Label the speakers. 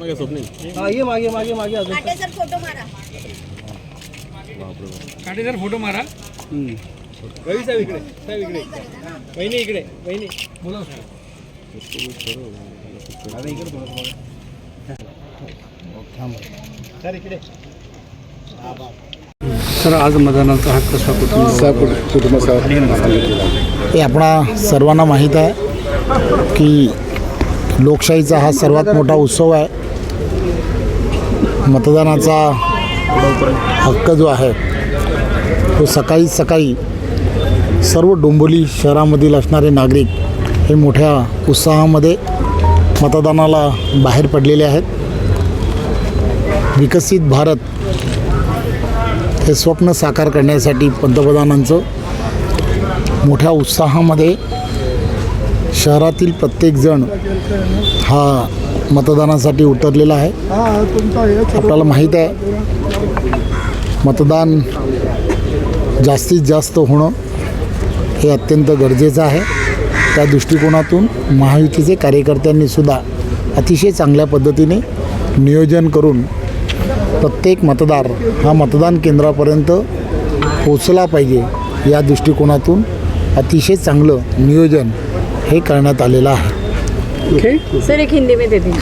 Speaker 1: मागे स्वप्नील
Speaker 2: हा ये मागे मागे मागे अजून.
Speaker 3: काटे सर फोटो मारा.
Speaker 4: काटे सर फोटो मारा.
Speaker 2: रवी साहेब इकडे साहेब इकडे. वहिनी इकडे वहिनी बोला सर. इकडे
Speaker 4: सर आज मतदानाचा हक्क कुटुंब.
Speaker 5: हे आपणा सर्वांना माहीत आहे की लोकशाहीचा हा सर्वात मोठा उत्सव आहे. मतदानाचा हक्क जो आहे तो सकाळी सकाळी सर्व डोंबोली शहरामधील असणारे नागरिक हे मोठ्या उत्साहामध्ये मतदानाला बाहेर पडलेले आहेत. विकसित भारत हे स्वप्न साकार करण्यासाठी पंतप्रधानांचं मोठ्या उत्साहामध्ये शहरातील प्रत्येकजण हा मतदानासाठी उतरलेला आहे. आपल्याला माहीत आहे. मतदान जास्तीत जास्त होणं हे अत्यंत गरजेचं आहे. त्या दृष्टिकोनातून महायुतीचे कार्यकर्त्यांनीसुद्धा अतिशय चांगल्या पद्धतीने नियोजन करून प्रत्येक मतदार हा मतदान केंद्रापर्यंत पोचला पाहिजे या दृष्टिकोनातून अतिशय चांगलं नियोजन हे करण्यात आलेलं आहे.
Speaker 6: Okey. Sonra kendime de diyeceğim.